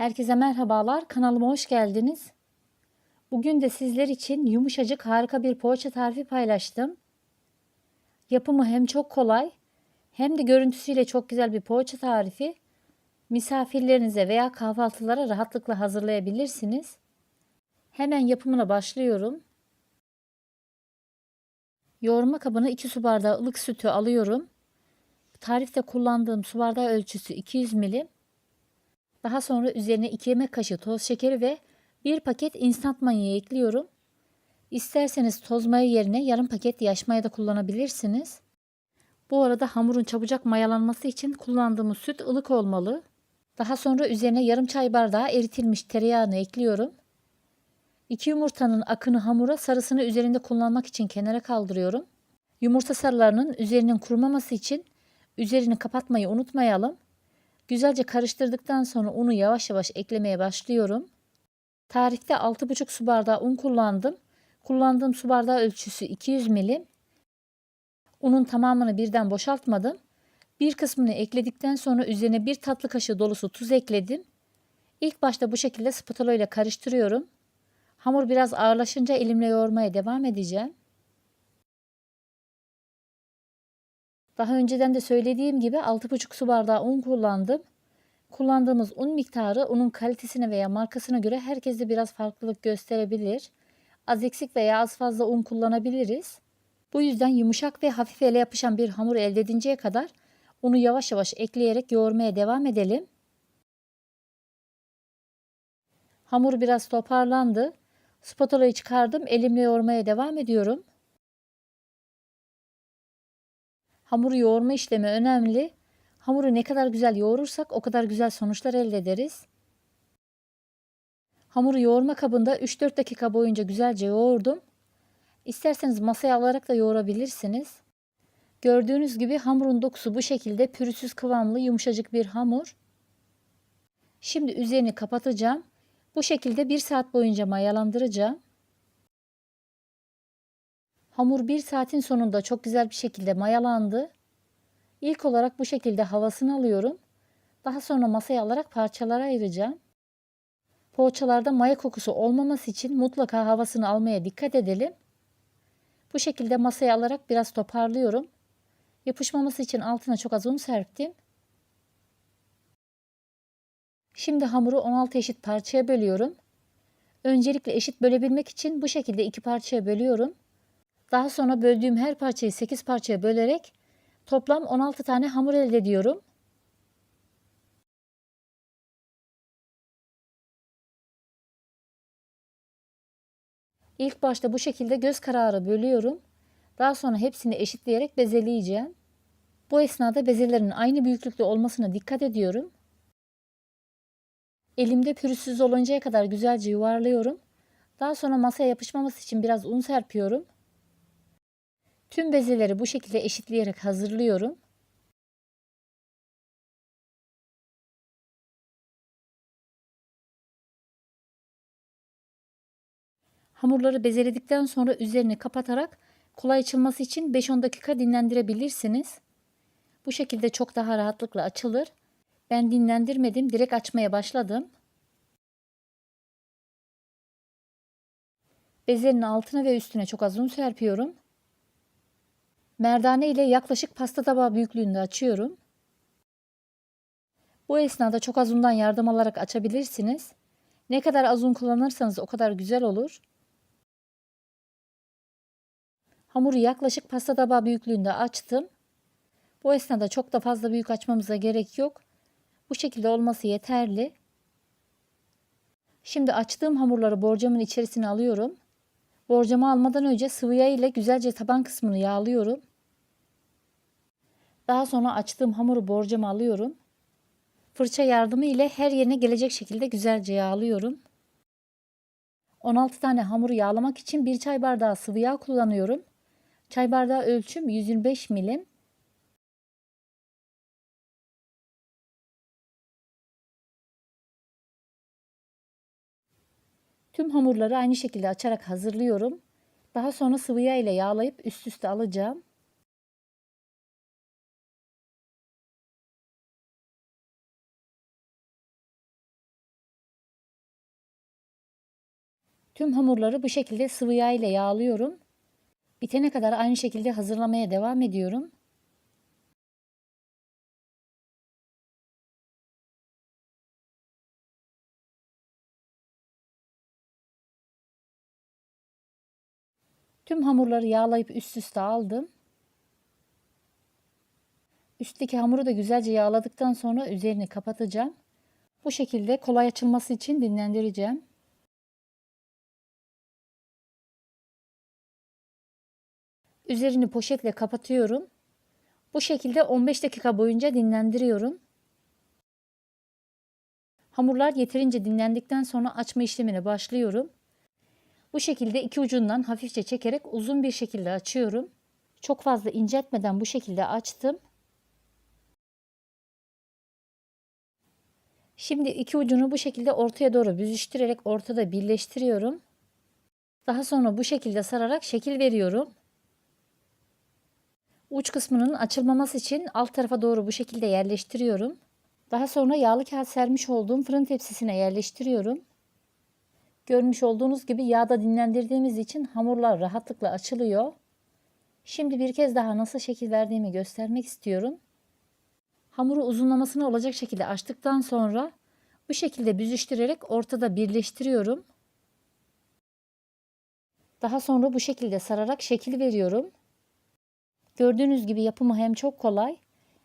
Herkese merhabalar. Kanalıma hoş geldiniz. Bugün de sizler için yumuşacık harika bir poğaça tarifi paylaştım. Yapımı hem çok kolay hem de görüntüsüyle çok güzel bir poğaça tarifi. Misafirlerinize veya kahvaltılara rahatlıkla hazırlayabilirsiniz. Hemen yapımına başlıyorum. Yoğurma kabına 2 su bardağı ılık sütü alıyorum. Tarifte kullandığım su bardağı ölçüsü 200 milim. Daha sonra üzerine 2 yemek kaşığı toz şekeri ve 1 paket instant maya ekliyorum. İsterseniz toz maya yerine yarım paket yaş maya da kullanabilirsiniz. Bu arada hamurun çabucak mayalanması için kullandığımız süt ılık olmalı. Daha sonra üzerine yarım çay bardağı eritilmiş tereyağını ekliyorum. 2 yumurtanın akını hamura sarısını üzerinde kullanmak için kenara kaldırıyorum. Yumurta sarılarının üzerinin kurumaması için üzerini kapatmayı unutmayalım. Güzelce karıştırdıktan sonra unu yavaş yavaş eklemeye başlıyorum. Tarifte 6,5 su bardağı un kullandım. Kullandığım su bardağı ölçüsü 200 milim. Unun tamamını birden boşaltmadım. Bir kısmını ekledikten sonra üzerine bir tatlı kaşığı dolusu tuz ekledim. İlk başta bu şekilde spatula ile karıştırıyorum. Hamur biraz ağırlaşınca elimle yoğurmaya devam edeceğim. Daha önceden de söylediğim gibi 6,5 su bardağı un kullandım. Kullandığımız un miktarı unun kalitesine veya markasına göre herkeste biraz farklılık gösterebilir. Az eksik veya az fazla un kullanabiliriz. Bu yüzden yumuşak ve hafif ele yapışan bir hamur elde edinceye kadar unu yavaş yavaş ekleyerek yoğurmaya devam edelim. Hamur biraz toparlandı. Spatulayı çıkardım. Elimle yoğurmaya devam ediyorum. Hamuru yoğurma işlemi önemli. Hamuru ne kadar güzel yoğurursak o kadar güzel sonuçlar elde ederiz. Hamuru yoğurma kabında 3-4 dakika boyunca güzelce yoğurdum. İsterseniz masaya alarak da yoğurabilirsiniz. Gördüğünüz gibi hamurun dokusu bu şekilde pürüzsüz kıvamlı yumuşacık bir hamur. Şimdi üzerini kapatacağım. Bu şekilde 1 saat boyunca mayalandıracağım. Hamur 1 saatin sonunda çok güzel bir şekilde mayalandı. İlk olarak bu şekilde havasını alıyorum. Daha sonra masaya alarak parçalara ayıracağım. Poğaçalarda maya kokusu olmaması için mutlaka havasını almaya dikkat edelim. Bu şekilde masaya alarak biraz toparlıyorum. Yapışmaması için altına çok az un serptim. Şimdi hamuru 16 eşit parçaya bölüyorum. Öncelikle eşit bölebilmek için bu şekilde iki parçaya bölüyorum. Daha sonra böldüğüm her parçayı 8 parçaya bölerek toplam 16 tane hamur elde ediyorum. İlk başta bu şekilde göz kararı bölüyorum. Daha sonra hepsini eşitleyerek bezeleyeceğim. Bu esnada bezelerin aynı büyüklükte olmasına dikkat ediyorum. Elimde pürüzsüz oluncaya kadar güzelce yuvarlıyorum. Daha sonra masaya yapışmaması için biraz un serpiyorum. Tüm bezeleri bu şekilde eşitleyerek hazırlıyorum. Hamurları bezeledikten sonra üzerini kapatarak kolay açılması için 5-10 dakika dinlendirebilirsiniz. Bu şekilde çok daha rahatlıkla açılır. Ben dinlendirmedim, direkt açmaya başladım. Bezenin altına ve üstüne çok az un serpiyorum. Merdane ile yaklaşık pasta tabağı büyüklüğünde açıyorum. Bu esnada çok az undan yardım alarak açabilirsiniz. Ne kadar az un kullanırsanız o kadar güzel olur. Hamuru yaklaşık pasta tabağı büyüklüğünde açtım. Bu esnada çok da fazla büyük açmamıza gerek yok. Bu şekilde olması yeterli. Şimdi açtığım hamurları borcamın içerisine alıyorum. Borcamı almadan önce sıvı yağ ile güzelce taban kısmını yağlıyorum. Daha sonra açtığım hamuru borcama alıyorum. Fırça yardımı ile her yerine gelecek şekilde güzelce yağlıyorum. 16 tane hamuru yağlamak için 1 çay bardağı sıvı yağ kullanıyorum. Çay bardağı ölçüm 125 milim. Tüm hamurları aynı şekilde açarak hazırlıyorum. Daha sonra sıvı yağ ile yağlayıp üst üste alacağım. Tüm hamurları bu şekilde sıvı yağ ile yağlıyorum. Bitene kadar aynı şekilde hazırlamaya devam ediyorum. Tüm hamurları yağlayıp üst üste aldım. Üstteki hamuru da güzelce yağladıktan sonra üzerini kapatacağım. Bu şekilde kolay açılması için dinlendireceğim. Üzerini poşetle kapatıyorum. Bu şekilde 15 dakika boyunca dinlendiriyorum. Hamurlar yeterince dinlendikten sonra açma işlemine başlıyorum. Bu şekilde iki ucundan hafifçe çekerek uzun bir şekilde açıyorum. Çok fazla inceltmeden bu şekilde açtım. Şimdi iki ucunu bu şekilde ortaya doğru büzüştürerek ortada birleştiriyorum. Daha sonra bu şekilde sararak şekil veriyorum. Uç kısmının açılmaması için alt tarafa doğru bu şekilde yerleştiriyorum. Daha sonra yağlı kağıt sermiş olduğum fırın tepsisine yerleştiriyorum. Görmüş olduğunuz gibi yağda dinlendirdiğimiz için hamurlar rahatlıkla açılıyor. Şimdi bir kez daha nasıl şekil verdiğimi göstermek istiyorum. Hamuru uzunlamasına olacak şekilde açtıktan sonra bu şekilde büzüştürerek ortada birleştiriyorum. Daha sonra bu şekilde sararak şekil veriyorum. Gördüğünüz gibi yapımı hem çok kolay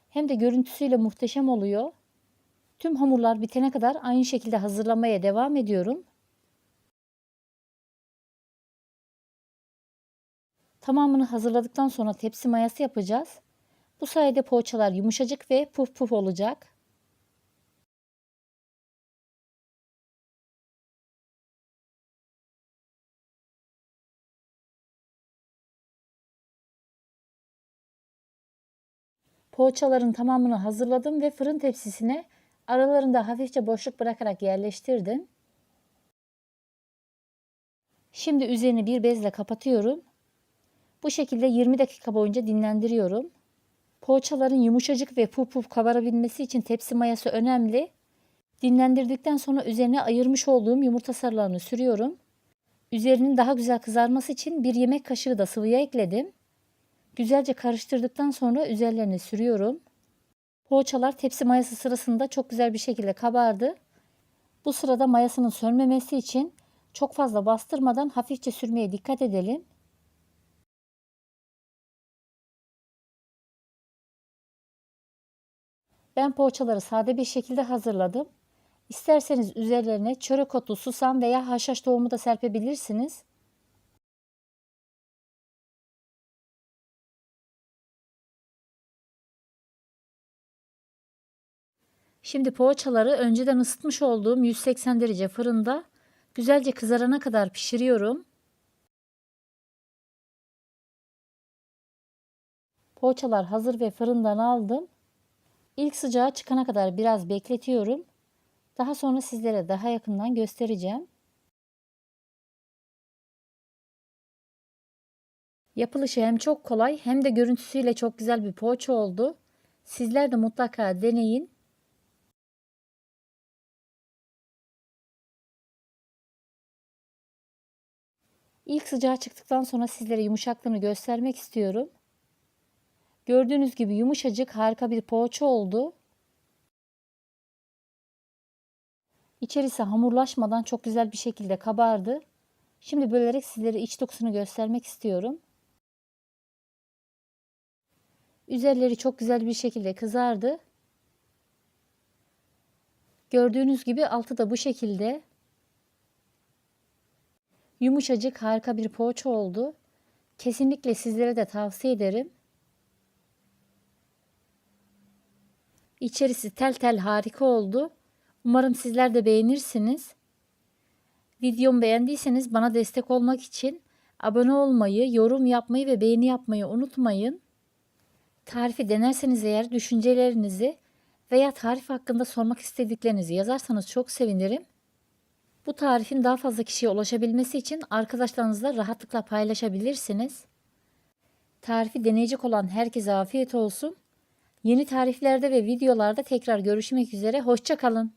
hem de görüntüsüyle muhteşem oluyor. Tüm hamurlar bitene kadar aynı şekilde hazırlamaya devam ediyorum. Tamamını hazırladıktan sonra tepsi mayası yapacağız. Bu sayede poğaçalar yumuşacık ve puf puf olacak. Poğaçaların tamamını hazırladım ve fırın tepsisine aralarında hafifçe boşluk bırakarak yerleştirdim. Şimdi üzerini bir bezle kapatıyorum. Bu şekilde 20 dakika boyunca dinlendiriyorum. Poğaçaların yumuşacık ve puf puf kabarabilmesi için tepsi mayası önemli. Dinlendirdikten sonra üzerine ayırmış olduğum yumurta sarılarını sürüyorum. Üzerinin daha güzel kızarması için bir yemek kaşığı da sıvıya ekledim. Güzelce karıştırdıktan sonra üzerlerine sürüyorum. Poğaçalar tepsi mayası sırasında çok güzel bir şekilde kabardı. Bu sırada mayasının sönmemesi için çok fazla bastırmadan hafifçe sürmeye dikkat edelim. Ben poğaçaları sade bir şekilde hazırladım. İsterseniz üzerlerine çörek otu, susam veya haşhaş tohumu da serpebilirsiniz. Şimdi poğaçaları önceden ısıtmış olduğum 180 derece fırında güzelce kızarana kadar pişiriyorum. Poğaçalar hazır ve fırından aldım. İlk sıcağı çıkana kadar biraz bekletiyorum. Daha sonra sizlere daha yakından göstereceğim. Yapılışı hem çok kolay hem de görüntüsüyle çok güzel bir poğaça oldu. Sizler de mutlaka deneyin. İlk sıcağı çıktıktan sonra sizlere yumuşaklığını göstermek istiyorum. Gördüğünüz gibi yumuşacık harika bir poğaça oldu. İçerisi hamurlaşmadan çok güzel bir şekilde kabardı. Şimdi bölerek sizlere iç dokusunu göstermek istiyorum. Üzerleri çok güzel bir şekilde kızardı. Gördüğünüz gibi altı da bu şekilde. Yumuşacık harika bir poğaça oldu. Kesinlikle sizlere de tavsiye ederim. İçerisi tel tel harika oldu. Umarım sizler de beğenirsiniz. Videomu beğendiyseniz bana destek olmak için abone olmayı, yorum yapmayı ve beğeni yapmayı unutmayın. Tarifi denerseniz eğer düşüncelerinizi veya tarif hakkında sormak istediklerinizi yazarsanız çok sevinirim. Bu tarifin daha fazla kişiye ulaşabilmesi için arkadaşlarınızla rahatlıkla paylaşabilirsiniz. Tarifi deneyecek olan herkese afiyet olsun. Yeni tariflerde ve videolarda tekrar görüşmek üzere. Hoşçakalın.